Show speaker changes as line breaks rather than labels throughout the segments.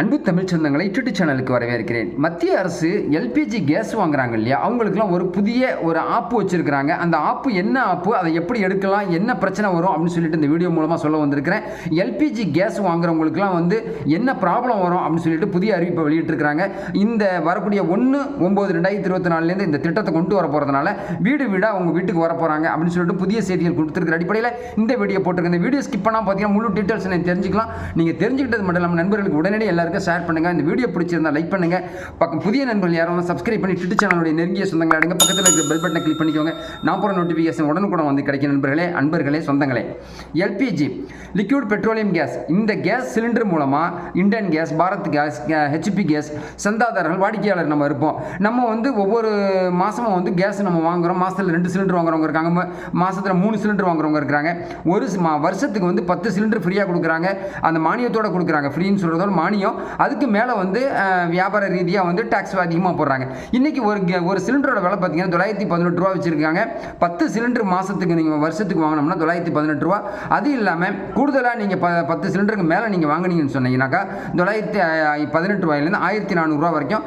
அன்பு தமிழ் சொந்தங்களை யூடியூப் சேனலுக்கு வரவேற்கிறேன். மத்திய அரசு எல்பிஜி கேஸ் வாங்குறாங்க இல்லையா? அவங்களுக்குலாம் ஒரு புதிய ஒரு ஆப்பு வச்சிருக்கிறாங்க. அந்த ஆப்பு என்ன ஆப்பு? அதை எப்படி எடுக்கலாம்? என்ன பிரச்சனை வரும்? அப்படின்னு சொல்லிட்டு இந்த வீடியோ மூலமாக சொல்ல வந்திருக்கிறேன். எல்பிஜி கேஸ் வாங்குறவங்களுக்குலாம் வந்து என்ன ப்ராப்ளம் வரும்? அப்படின்னு சொல்லிட்டு புதிய அறிவிப்பை வெளியிட்டிருக்கிறாங்க. இந்த வரக்கூடிய ஒன்று ஒம்பது ரெண்டாயிரத்தி இருபத்தி நாலுலேருந்து இந்த திட்டத்தை கொண்டு வர போகிறதுனால வீடு வீடாக அவங்க வீட்டுக்கு வர போகிறாங்க அப்படின்னு சொல்லிட்டு புதிய செய்திகள் கொடுத்துருக்கிற அடிப்படையில் இந்த வீடியோ போட்டிருக்கேன். இந்த வீடியோ ஸ்கிப் பண்ணால் பார்த்தீங்கன்னா முழு டீட்டெயில்ஸ் நீங்கள் தெரிஞ்சுக்கலாம். நீங்கள் தெரிஞ்சுக்கிட்டது மட்டும் இல்லாமல் நண்பர்களுக்கு உடனடியாக எல்லாருக்கும் ஷேர் பண்ணுங்கள் இந்த வீடியோ பிடிச்சிருந்தா லைக் பண்ணுங்கள் பக்கம் புதிய நண்பர்கள் யாரும் சப்ஸ்கிரைப் பண்ணி ட்விட்டர் சேனலுடைய நெருங்கிய சொந்தங்கள் அடுங்க. பக்கத்தில் இருக்கிற பெல் பட்டனை கிளிக் பண்ணிக்கோங்க. நான் போகிற நோட்டிஃபிகேஷன் உடனுக்குடன் வந்து கிடைக்கும் நண்பர்களே அன்பர்களே சொந்தங்களே. எல்பிஜி லிக்யூட் பெட்ரோலியம் கேஸ் இந்த கேஸ் சிலிண்டர் மூலமாக Indian gas Bharat gas HP gas சந்தாதாரர்கள் வாடிக்கையாளர் நம்ம இருப்போம். நம்ம வந்து ஒவ்வொரு மாதமும் வந்து கேஸ் நம்ம வாங்குறோம். மாதத்தில் ரெண்டு சிலிண்டர் வாங்குறவங்க இருக்காங்க. மாதத்தில் மூணு சிலிண்டர் வாங்குறவங்க இருக்கிறாங்க. ஒரு மா- வருஷத்துக்கு வந்து பத்து சிலிண்டர் ஃப்ரீயாக கொடுக்குறாங்க. அந்த மானியத்தோட கொடுக்குறாங்க. ஃப்ரீன்னு சொல்கிறதோட மானியம் அதுக்கு மேலே வந்து வியாபார ரீதியாக வந்து டேக்ஸ் அதிகமாக போடுறாங்க. இன்றைக்கி ஒரு கே- ஒரு சிலிண்டரோட விலை பார்த்தீங்கன்னா தொள்ளாயிரத்தி பதினெட்டு ரூபா வச்சுருக்காங்க. பத்து சிலிண்டர் மாதத்துக்கு நீங்கள் வருஷத்துக்கு வாங்கினோம்னா தொள்ளாயிரத்தி பதினெட்டு ரூபா. அது இல்லாமல் கூடுதலாக நீங்கள் ப பத்து சிலிண்டருக்கு மேலே நீங்கள் வாங்குனீங்கன்னு சொன்னீங்கன்னாக்கா தொள்ளாயிரத்தி பதினெட்டு ரூபாயிலேருந்து ஆயிரத்தி நானூறுரூவா வரைக்கும்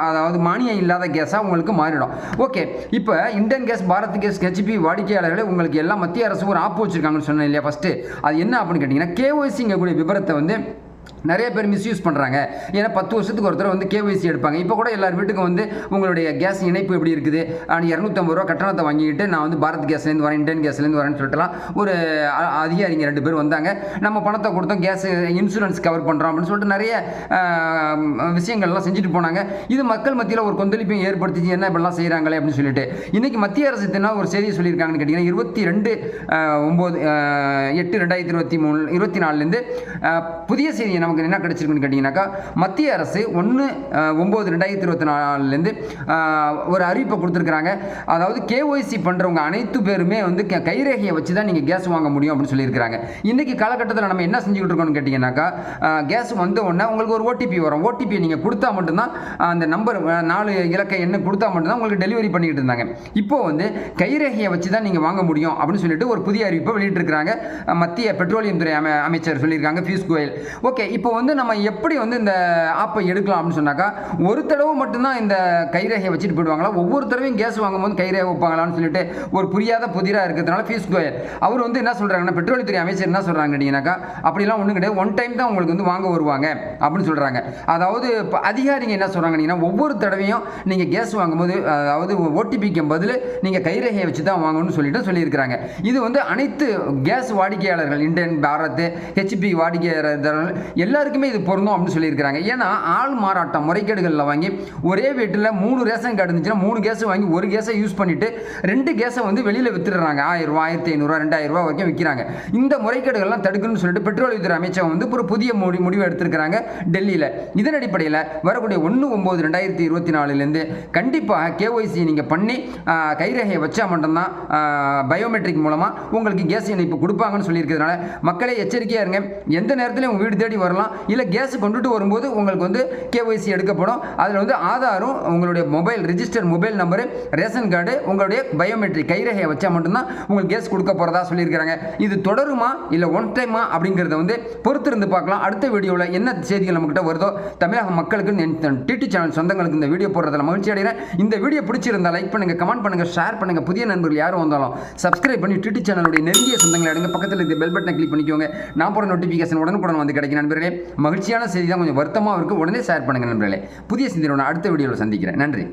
அதாவது மானியம் இல்லாத கேஸாக உங்களுக்கு மாறிடும். ஓகே இப்போ Indian gas Bharat gas HP வாடிக்கையாளர்களே உங்களுக்கு எல்லாம் மத்திய அரசு ஒரு ஆப் வச்சிருக்காங்கன்னு சொன்னேன் இல்லையா ஃபஸ்ட்டு அது என்ன அப்படின்னு கேட்டிங்கன்னா கேஒய்சிங்கக்கூடிய விவரத்தை வந்து நிறைய பேர் மிஸ்யூஸ் பண்ணுறாங்க ஏன்னா பத்து வருஷத்துக்கு ஒருத்தர் வந்து கேஒய்சி எடுப்பாங்க. இப்போ கூட எல்லார் வீட்டுக்கும் வந்து உங்களுடைய கேஸ் இணைப்பு எப்படி இருக்குது? ஆனால் இரநூத்தம்பது ரூபா கட்டணத்தை வாங்கிட்டு நான் வந்து பாரத் கேஸ்லேருந்து வரேன் இண்டியன் கேஸ்லேருந்து வரேன்னு சொல்லிட்டுலாம் ஒரு அதிகாரிங்க ரெண்டு பேர் வந்தாங்க. நம்ம பணத்தை கொடுத்தோம் கேஸ் இன்சூரன்ஸ் கவர் பண்ணுறோம் அப்படின்னு சொல்லிட்டு நிறைய விஷயங்கள்லாம் செஞ்சுட்டு போனாங்க. இது மக்கள் மத்தியில் ஒரு கொந்தளிப்பையும் ஏற்படுத்திச்சு. என்ன இப்படிலாம் செய்கிறாங்களே அப்படின்னு சொல்லிட்டு. இன்றைக்கி மத்திய அரசு என்ன ஒரு செய்தி சொல்லியிருக்காங்கன்னு கேட்டிங்கன்னா இருபத்தி ரெண்டு ஒம்பது எட்டு ரெண்டாயிரத்தி இருபத்தி மூணு இருபத்தி நாலுலேருந்து புதிய செய்தி நமக்கு என்ன கிடைச்சிருக்குன்னு கேட்டிங்கனாக்கா மத்திய அரசு ஒன்று ஒம்பது ரெண்டாயிரத்தி இருபத்தி நாலுலேருந்து ஒரு அறிவிப்பை கொடுத்துருக்குறாங்க. அதாவது கேஒய்சி பண்ணுறவங்க அனைத்து பேருமே வந்து கைரேகையை வச்சு தான் நீங்கள் கேஸ் வாங்க முடியும் அப்படின்னு சொல்லியிருக்கிறாங்க. இன்றைக்கி காலகட்டத்தில் நம்ம என்ன செஞ்சுக்கிட்டு இருக்கோம்னு கேட்டிங்கனாக்கா கேஸ் வந்த உடனே உங்களுக்கு ஒரு ஓடிபி வரும். ஓடிபி நீங்கள் கொடுத்தா மட்டும்தான் அந்த நம்பர் நாலு இலக்க எண்ணெய் கொடுத்தா மட்டும்தான் உங்களுக்கு டெலிவரி பண்ணிக்கிட்டு இருந்தாங்க. இப்போ வந்து கைரேகையை வச்சு தான் நீங்கள் வாங்க முடியும் அப்படின்னு சொல்லிட்டு ஒரு புதிய அறிவிப்பை வெளியிட்டிருக்கிறாங்க. மத்திய பெட்ரோலியம் துறை அமை அமைச்சர் சொல்லியிருக்காங்க பியூஷ் கோயல். ஓகே இப்போ வந்து நம்ம எப்படி வந்து இந்த ஆப்பை எடுக்கலாம் அப்படின்னு சொன்னாக்கா ஒரு தடவை மட்டும்தான் இந்த கைரேகையை வச்சுட்டு போயிடுவாங்களா? ஒவ்வொரு தடவையும் கேஸ் வாங்கும்போது கைரேகை வைப்பாங்களான்னு சொல்லிட்டு ஒரு புரியாத புதிராக இருக்கிறதுனால பியூஷ் கோயல் அவர் வந்து என்ன சொல்கிறாங்கன்னா பெட்ரோலியத்துறை அமைச்சர் என்ன சொல்கிறாங்க கேட்டிங்கனாக்கா அப்படிலாம் ஒன்றும் கிடையாது. ஒன் டைம் தான் உங்களுக்கு வந்து வாங்க வருவாங்க. அப்படின்னு சொல்கிறாங்க அதாவது இப்போ அதிகாரிங்க என்ன சொல்கிறாங்கன்னா ஒவ்வொரு தடவையும் நீங்கள் கேஸ் வாங்கும்போது அதாவது ஓடிபிக்கு பதில் நீங்கள் கைரேகையை வச்சு தான் வாங்கணும்னு சொல்லிட்டு சொல்லியிருக்கிறாங்க. இது வந்து அனைத்து கேஸ் வாடிக்கையாளர்கள் இந்தியன் பாரத் ஹெச்பி வாடிக்கையாளர்கள் எல்லாருக்குமே இது பொருந்தும் அப்படின்னு சொல்லியிருக்கிறாங்க. ஏன்னா ஆள் மாறாட்டம் முறைகேடுகளில் வாங்கி ஒரே வீட்டில் மூணு ரேஷன் கார்டு இருந்துச்சுன்னா மூணு கேஸ் வாங்கி ஒரு கேஸை யூஸ் பண்ணிட்டு ரெண்டு கேஸை வந்து வெளியில் வித்துடுறாங்க. ஆயிரம் ரூபா ஆயிரத்தி ஐநூறுரூவா ரெண்டாயிரம் ரூபா வரைக்கும் விற்கிறாங்க இந்த முறைகேடுகள்லாம் தடுக்கணும்னு சொல்லிட்டு பெட்ரோலியத்துறை அமைச்சகம் வந்து ஒரு புதிய முடி முடிவு எடுத்திருக்கிறாங்க டெல்லியில். இதன் அடிப்படையில் வரக்கூடிய ஒன்று ஒம்பது ரெண்டாயிரத்தி இருபத்தி நாலுலேருந்து கண்டிப்பாக கேஒய்சி நீங்கள் பண்ணி கைரேகையை வச்சா மட்டும்தான் பயோமெட்ரிக் மூலமாக உங்களுக்கு கேஸ் இணைப்பு கொடுப்பாங்கன்னு சொல்லியிருக்கிறதுனால மக்களே எச்சரிக்கையாக இருங்க. எந்த நேரத்திலையும் உங்கள் வீடு தேடி வரலாம். இல்லை கேஸ் கொண்டுட்டு வரும்போது உங்களுக்கு வந்து கேஒய்சி எடுக்கப்படும். அதில் வந்து ஆதாரும் உங்களுடைய mobile register mobile number ration card உங்களுடைய பயோமெட்ரிக் கைரேகையை வச்சா மட்டும்தான் உங்களுக்கு கேஸ் கொடுக்க போகிறதா சொல்லியிருக்கிறாங்க. இது தொடருமா? இல்லை ஒன் டைமா அப்படிங்கிறத வந்து பொறுத்திருந்து பார்க்கலாம். அடுத்த வீடியோவில் என்ன செய்திகள் நம்மக்கிட்ட வருதோ தமிழக மக்களுக்கு டிடி சேனல் சொந்தங்களுக்கு இந்த வீடியோ போடுறதுல மகிழ்ச்சி அடைகிறேன். இந்த வீடியோ பிடிச்சிருந்தா லைக் பண்ணுங்க கமெண்ட் பண்ணுங்க ஷேர் பண்ணுங்க. புதிய நண்பர்கள் யாரும் வந்தாலும் சப்ஸ்கிரைப் பண்ணி டிடி சேனலுடைய நெருங்கிய சொந்தங்களை எடுங்க பக்கத்தில் இருக்க பெல் பட்டனை கிளிக் பண்ணிக்கோங்க. நான் போகிற நோட்டிஃபிகேஷன் உடனுக்குடன் வந்து கிடைக்கும் நண்பர்களே. மகிழ்ச்சியான செய்தி தான் கொஞ்சம் வருத்தமாக இருக்குது உடனே ஷேர் பண்ணுங்க நண்பர்களே. புதிய சிந்தனை அடுத்த வீடியோவில் சந்திக்கிறேன். நன்றி.